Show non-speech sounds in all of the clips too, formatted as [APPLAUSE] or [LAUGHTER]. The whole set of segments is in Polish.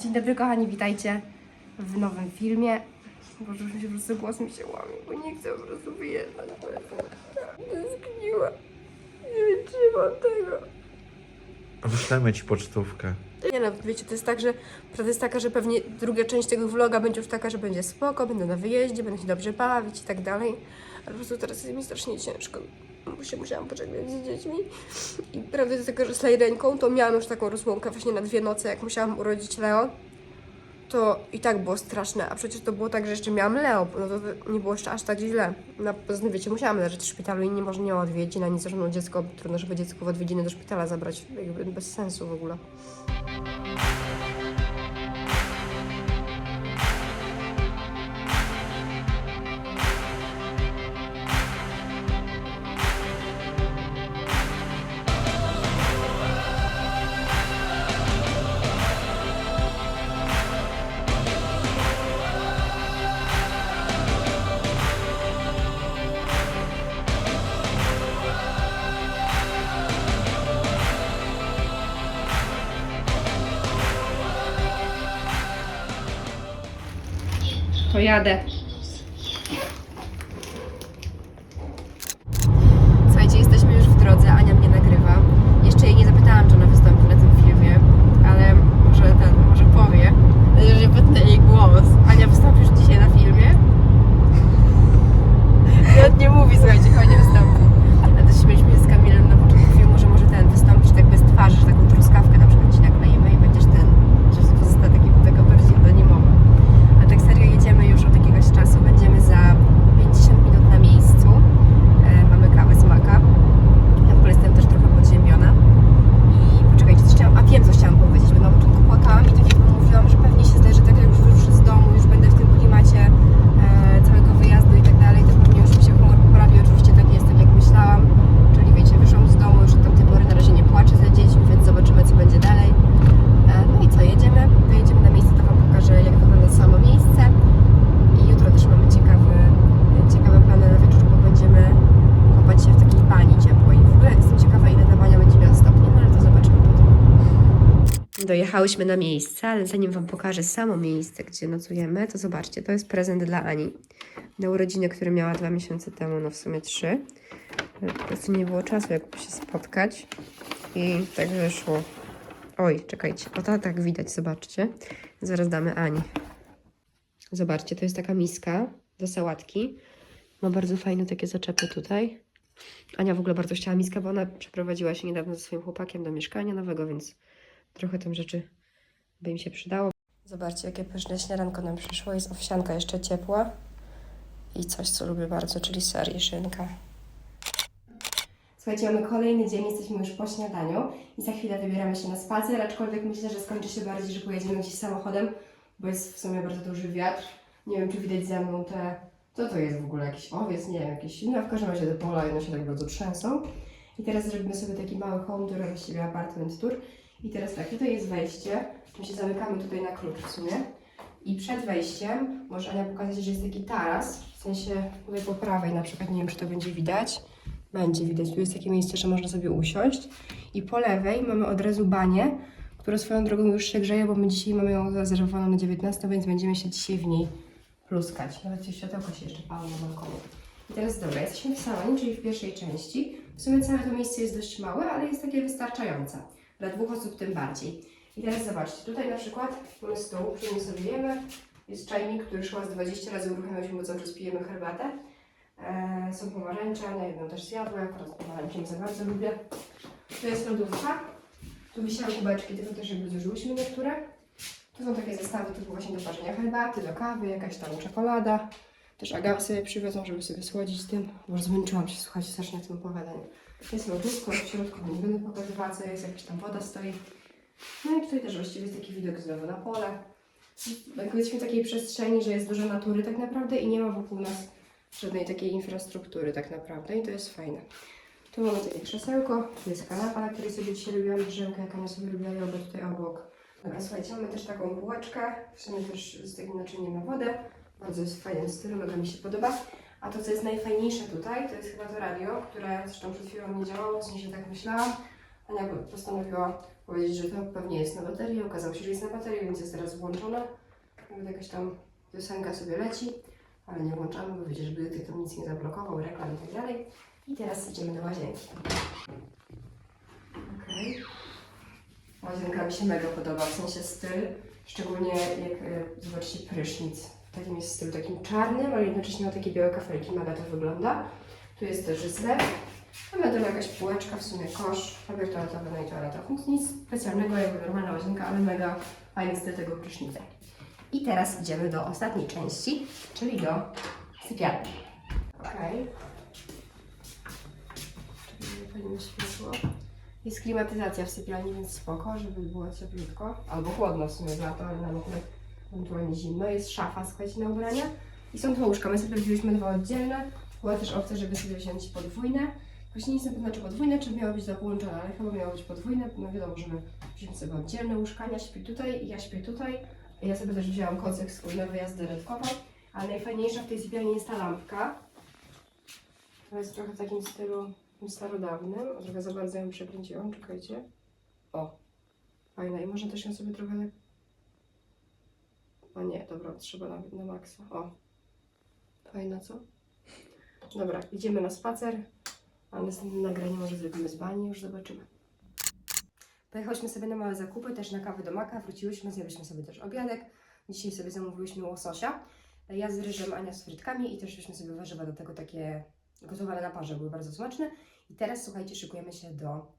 Dzień dobry kochani, witajcie w nowym filmie. Boże, już mi się po prostu głos mi się łamie, bo nie chcę po prostu wyjeżdżać. Zgniła. Nie wytrzymam tego. Wyślemy ci pocztówkę. Nie no, wiecie, to jest tak, że prawda jest taka, że pewnie druga część tego vloga będzie już taka, że będzie spoko, będę na wyjeździe, będę się dobrze bawić i tak dalej. Ale po prostu teraz jest mi strasznie ciężko, bo się musiałam poczekać z dziećmi. I prawda jest taka, że z Lejreńką to miałam już taką rozłąkę właśnie na dwie noce, jak musiałam urodzić Leo. To i tak było straszne, a przecież to było tak, że jeszcze miałam Leo, no to nie było jeszcze aż tak źle. No, poza tym, wiecie, musiałam leżeć w szpitalu i nie można nie odwiedzin, ani zresztą dziecko, trudno, żeby dziecko w odwiedziny do szpitala zabrać, jakby bez sensu w ogóle. To jadę. Słuchajcie, jesteśmy już w drodze, Ania mnie nagrywa. Jeszcze jej nie zapytałam, czy ona wystąpi na tym filmie, ale może ten, może powie. Nadzieję, że wytnę jej głos. Ania, wystąpisz dzisiaj na filmie? Nawet nie mówi, słuchajcie, chyba nie wystąpi. Ale też śmieliśmy się z Kamilem na początku filmu, że może ten wystąpić tak bez twarzy, że taką truskawkę na przykład ci nakleimy i będziesz ten, że pozosta taki taka bardziej anonimowa. A tak serio jedziemy już od jakiegoś czasu. Będziemy za 50 minut na miejscu. E, mamy kawę z maka. Ja w ogóle jestem też trochę podziemiona. I poczekajcie, coś chciałam. A wiem, co chciałam powiedzieć, bo na początku płakałam i tak jakby mówiłam, że pewnie się zdarzy, tak jak już wyruszę z domu, już będę w tym klimacie e, całego wyjazdu i tak dalej, to pewnie już mi się humor poprawi. Oczywiście tak nie jest, tak jak myślałam. Czyli wiecie, wyszłam z domu, już od tamtej pory na razie nie płaczę za dziećmi, więc zobaczymy, co będzie dalej. E, No i co, jedziemy, dojedziemy na miejsce, to Wam pokażę, jak wygląda samo miejsce. I jutro też mamy ciekawy, ciekawe plany na wieczór, bo będziemy kąpać się w takiej bani ciepłej. W ogóle jestem ciekawa, ile ta bania będzie miała stopni, no ale to zobaczymy potem. Dojechałyśmy na miejsce, ale zanim Wam pokażę samo miejsce, gdzie nocujemy, to zobaczcie, to jest prezent dla Ani. Na urodziny, które miała dwa miesiące temu, no w sumie trzy. Po prostu nie było czasu, jakby się spotkać. I tak wyszło. Oj, czekajcie. O to tak widać, zobaczcie. Zaraz damy Ani. Zobaczcie, to jest taka miska do sałatki. Ma bardzo fajne takie zaczepy tutaj. Ania w ogóle bardzo chciała miskę, bo ona przeprowadziła się niedawno ze swoim chłopakiem do mieszkania nowego, więc trochę tam rzeczy by im się przydało. Zobaczcie, jakie pyszne śniadanko nam przyszło. Jest owsianka jeszcze ciepła i coś, co lubię bardzo, czyli ser i szynka. Słuchajcie, mamy kolejny dzień, jesteśmy już po śniadaniu i za chwilę wybieramy się na spacer, aczkolwiek myślę, że skończy się bardziej, że pojedziemy gdzieś samochodem, bo jest w sumie bardzo duży wiatr. Nie wiem, czy widać za mną te... Co to jest w ogóle? Jakiś owiec? Nie wiem, jakiś... No w każdym razie te pola one się tak bardzo trzęsą. I teraz zrobimy sobie taki mały home tour, właściwie apartment tour. I teraz tak, tutaj jest wejście. My się zamykamy tutaj na klucz w sumie. I przed wejściem, może Ania pokazać, że jest taki taras, w sensie tutaj po prawej na przykład, nie wiem czy to będzie widać. Będzie widać, tu jest takie miejsce, że można sobie usiąść. I po lewej mamy od razu banię, która swoją drogą już się grzeje, bo my dzisiaj mamy ją zarezerwowaną na 19, więc będziemy się dzisiaj w niej pluskać. Nawet światełko się jeszcze pali na balkonie. I teraz dobra, jesteśmy w salonie, czyli w pierwszej części. W sumie całe to miejsce jest dość małe, ale jest takie wystarczające. Dla dwóch osób tym bardziej. I teraz zobaczcie, tutaj na przykład mamy stół, przy nim sobie jemy. Jest czajnik, który chyba z 20 razy uruchamialiśmy, bo cały czas pijemy herbatę. E, są pomarańcze, na jedną też zjadłam, akurat pomarańcze nie za bardzo lubię. Tu jest lodówka, tu wisiały kubeczki, tylko też jakby zużyłyśmy niektóre. Tu są takie zestawy typu właśnie do parzenia herbaty, do kawy, jakaś tam czekolada. Też agawy sobie przywiozą, żeby sobie słodzić tym, bo już zmęczyłam się słuchać strasznie w tym opowiadaniu. Jest lodówko, w środku nie będę pokazywała co jest, jakaś tam woda stoi. No i tutaj też właściwie jest taki widok znowu na pole. Jakby jesteśmy w takiej przestrzeni, że jest dużo natury tak naprawdę i nie ma wokół nas żadnej takiej infrastruktury tak naprawdę i to jest fajne. Tu mamy takie krzesełko, tu jest kanapa, na której sobie dzisiaj lubiłam drzemkę, jak Ania sobie lubiła jogę tutaj obok. Dobra, słuchajcie, mamy też taką bułeczkę, w sumie też z takim naczyniem na wodę. Bardzo jest w fajnym stylu, mega mi się podoba. A to, co jest najfajniejsze tutaj, to jest chyba to radio, które zresztą przed chwilą nie działało, w sensie tak myślałam. Ania postanowiła powiedzieć, że to pewnie jest na baterii. Okazało się, że jest na baterii, więc jest teraz włączona. Nawet jakaś tam piosenka sobie leci, ale nie włączamy, bo wiecie, żeby tych tam nic nie zablokował, reklam i tak dalej. I teraz idziemy do łazienki. Okej. Łazienka mi się mega podoba, w sensie styl, szczególnie jak e, zobaczycie prysznic. Takim jest stylu takim czarnym, ale jednocześnie ma takie białe kafelki, mega to wygląda. Tu jest też zlew, a dole jakaś półeczka, w sumie kosz, papier toaletowy, no i toaleta. Nic, nic specjalnego, jakby normalna łazienka, ale mega fajny styl tego prysznica. I teraz idziemy do ostatniej części, czyli do sypialni. Okej. Czyli nie palimy światło. Jest klimatyzacja w sypialni, więc spoko, żeby było cieplutko. Albo chłodno w sumie w lato, ale nam akurat ewentualnie zimno. Jest szafa, słuchajcie, na ubrania. I są dwa łóżka. My sobie wzięliśmy dwa oddzielne. Była też opcja, żeby sobie wziąć podwójne. Właśnie nie jestem pewna, czy podwójne, czy miało być połączone, ale chyba miało być podwójne. No wiadomo, że my wzięliśmy sobie oddzielne łóżka. Ja śpię tutaj ja śpię tutaj. Ja sobie też wzięłam kocyk swój na wyjazd do Redkowa. Ale najfajniejsza w tej sypialni jest ta lampka. To jest trochę w takim stylu starodawnym. Trochę za bardzo ją przekręciłam, czekajcie. O, fajna. I można też ją sobie trochę O nie, dobra, trzeba na, na maksa. O, fajna, co? Dobra, idziemy na spacer. A następne nagranie może zrobimy z bani, już zobaczymy. Pojechałyśmy sobie na małe zakupy, też na kawę do maka, wróciłyśmy, zjadłyśmy sobie też obiadek. Dzisiaj sobie zamówiłyśmy łososia. Ja z ryżem, Ania z frytkami i też byśmy sobie warzywa do tego takie gotowane na parze, były bardzo smaczne. I teraz słuchajcie, szykujemy się do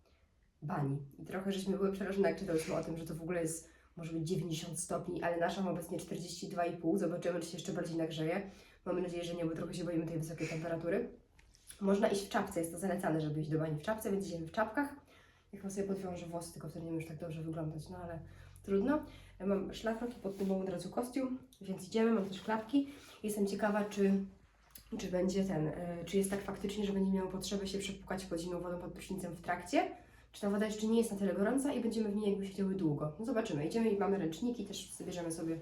bani. I trochę żeśmy były przerażone, jak czytałyśmy o tym, że to w ogóle jest może być 90 stopni, ale nasza ma obecnie 42,5. Zobaczymy, czy się jeszcze bardziej nagrzeje. Mamy nadzieję, że nie, bo trochę się boimy tej wysokiej temperatury. Można iść w czapce, jest to zalecane, żeby iść do bani w czapce, więc idziemy w czapkach. Ja chyba sobie podwiążę włosy, tylko wtedy nie już tak dobrze wyglądać, no ale trudno. Ja mam szlafrok i pod tym mam od razu kostium, więc idziemy, mam też klapki. Jestem ciekawa, czy, czy będzie ten, e, czy jest tak faktycznie, że będzie miało potrzebę się przepłukać pod zimną wodą pod prysznicem w trakcie, czy ta woda jeszcze nie jest na tyle gorąca i będziemy w niej jakby siedziały długo. No zobaczymy, idziemy i mamy ręczniki, też zabierzemy sobie,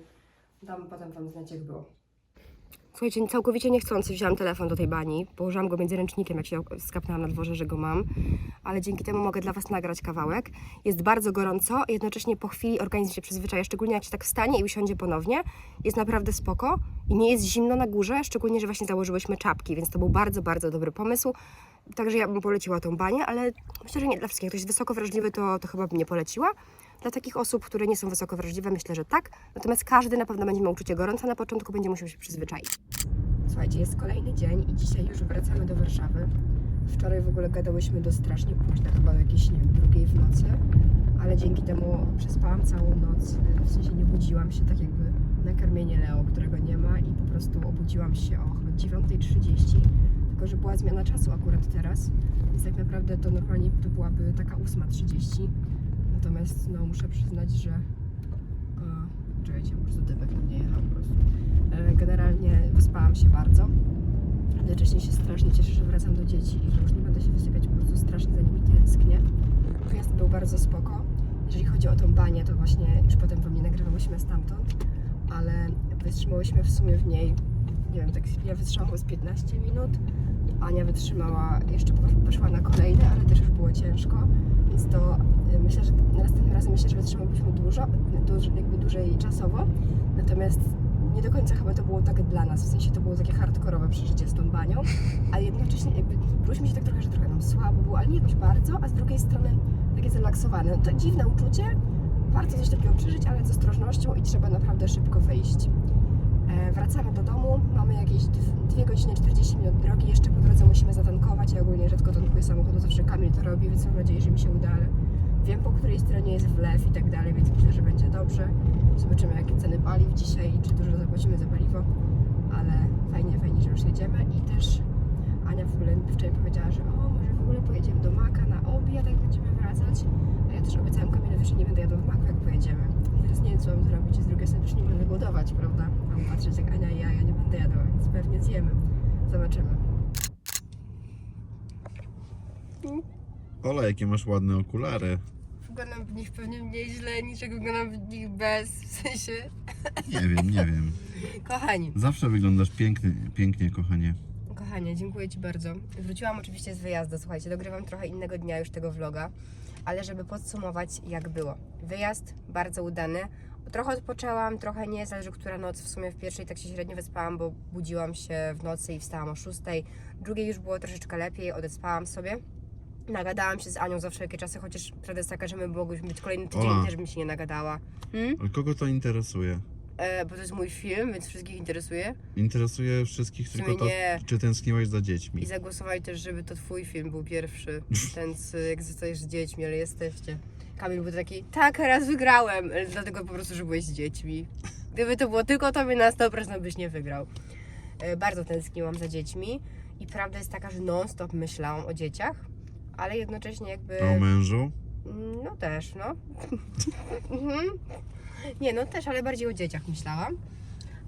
dam potem Wam znać jak było. Słuchajcie, całkowicie niechcący wziąłam telefon do tej bani. Położyłam go między ręcznikiem, jak się skapnęłam na dworze, że go mam. Ale dzięki temu mogę dla Was nagrać kawałek. Jest bardzo gorąco, jednocześnie po chwili organizm się przyzwyczaja, szczególnie jak się tak wstanie i usiądzie ponownie. Jest naprawdę spoko i nie jest zimno na górze, szczególnie, że właśnie założyłyśmy czapki, więc to był bardzo, bardzo dobry pomysł. Także ja bym poleciła tą banię, ale myślę, że nie dla wszystkich. Jak ktoś jest wysoko wrażliwy, to, to chyba bym nie poleciła. Dla takich osób, które nie są wysoko wrażliwe, myślę, że tak. Natomiast każdy na pewno będzie miał uczucie gorąca na początku, będzie musiał się przyzwyczaić. Słuchajcie, jest kolejny dzień i dzisiaj już wracamy do Warszawy. Wczoraj w ogóle gadałyśmy do strasznie późna, chyba do jakiejś, nie wiem, drugiej w nocy, ale dzięki temu przespałam całą noc, w sensie nie budziłam się tak jakby na karmienie Leo, którego nie ma i po prostu obudziłam się o chyba 9.30, tylko że była zmiana czasu akurat teraz, więc tak naprawdę to normalnie to byłaby taka 8.30, natomiast no muszę przyznać, że e, czekajcie, po prostu dybek na mnie jechał po prostu. E, Generalnie wyspałam się bardzo. Jednocześnie się strasznie cieszę, że wracam do dzieci i że już nie będę się wysypiać, po prostu strasznie za nimi tęsknię. Wyjazd był bardzo spoko. Jeżeli chodzi o tą banię, to właśnie już potem wam nie nagrywałyśmy stamtąd, ale wytrzymałyśmy w sumie w niej, nie wiem, tak ja wytrzymałam z 15 minut, Ania wytrzymała, jeszcze posz- poszła na kolejne, ale też już było ciężko, więc to y, myślę, że następnym razem myślę, że wytrzymałyśmy dużo, dużo jakby dłużej czasowo, natomiast nie do końca chyba to było tak dla nas, w sensie to było takie hardkorowe przeżycie z tą banią, ale jednocześnie jakby czuliśmy się tak trochę, że trochę nam słabo było, ale nie jakoś bardzo, a z drugiej strony takie zrelaksowane. No to dziwne uczucie, warto coś takiego przeżyć, ale z ostrożnością i trzeba naprawdę szybko wyjść. E, wracamy do domu, mamy jakieś 2 godziny 40 minut drogi, jeszcze po drodze musimy zatankować, ja ogólnie rzadko tankuję samochód, zawsze Kamil to robi, więc mam nadzieję, że mi się uda, ale wiem po której stronie jest wlew i tak dalej, więc myślę, że będzie dobrze. Zobaczymy jakie ceny paliw dzisiaj i czy dużo zapłacimy za paliwo, ale fajnie, fajnie, że już jedziemy i też Ania w ogóle wczoraj powiedziała, że o, może w ogóle pojedziemy do Maka na obiad, jak będziemy wracać, też obiecałam Kamilowi, że nie będę jadła w Maku, jak pojedziemy. I teraz nie wiem, co mam zrobić, i z drugiej strony też nie będę głodować, prawda? Mam patrzeć jak Ania i ja, ja nie będę jadła, więc pewnie zjemy. Zobaczymy. Ola, jakie masz ładne okulary. Wyglądam w nich pewnie mniej źle niż jak wyglądam w nich bez, w sensie... Nie wiem, nie wiem. [LAUGHS] Kochani, Zawsze wyglądasz pięknie, pięknie, kochanie. Kochani, kochanie, dziękuję Ci bardzo. Wróciłam oczywiście z wyjazdu, słuchajcie, dogrywam trochę innego dnia już tego vloga, ale żeby podsumować jak było. Wyjazd bardzo udany. Trochę odpoczęłam, trochę nie, zależy która noc. W sumie w pierwszej tak się średnio wyspałam, bo budziłam się w nocy i wstałam o 6. Drugiej już było troszeczkę lepiej, odespałam sobie. Nagadałam się z Anią za wszelkie czasy, chociaż prawda jest taka, że my mogłyśmy być kolejny tydzień Ola. też bym się nie nagadała. Hmm? Ale kogo to interesuje? E, bo to jest mój film, więc wszystkich interesuje. Interesuje wszystkich, sumie tylko to, nie. czy tęskniłeś za dziećmi. I zagłosowali też, żeby to twój film był pierwszy. [LAUGHS] Ten z jak zostajesz z dziećmi, ale jesteście. Kamil był taki, tak, raz wygrałem, ale dlatego po prostu, że byłeś z dziećmi. Gdyby to było tylko tobie na 100% byś nie wygrał. E, Bardzo tęskniłam za dziećmi i prawda jest taka, że non-stop myślałam o dzieciach, ale jednocześnie jakby... A o mężu? No też, no. [LAUGHS] Nie, no też, ale bardziej o dzieciach myślałam.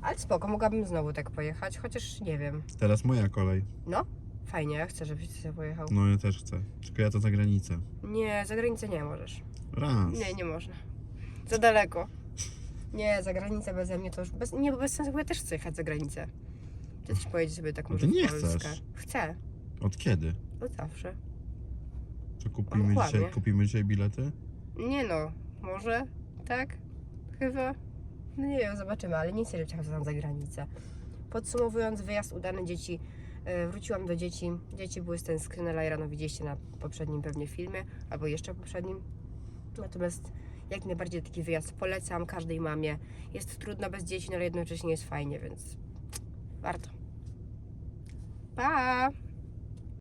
Ale spoko, mogłabym znowu tak pojechać, chociaż nie wiem. Teraz moja kolej. No, fajnie, ja chcę, żebyś ty sobie pojechał. No ja też chcę. Tylko ja to za granicę. Nie, za granicę nie możesz. Raz. Nie, nie można. Za daleko. Nie, za granicę beze mnie to już bez, nie, bo bez sensu, bo ja też chcę jechać za granicę. Ty też pojedziesz sobie tak No może ty nie w Polskę. chcesz. Chcę, Od kiedy? od zawsze. To kupimy dzisiaj, kupimy dzisiaj bilety? Nie no, może, tak? Chyba. No nie wiem, zobaczymy, ale nie chcę lecieć tam za granicę. Podsumowując, wyjazd udany dzieci. e, Wróciłam do dzieci. Dzieci były stęsknione, Lajrano widzieliście na poprzednim pewnie filmie, albo jeszcze poprzednim. Natomiast jak najbardziej taki wyjazd polecam każdej mamie. Jest trudno bez dzieci, no ale jednocześnie jest fajnie, więc warto. Pa!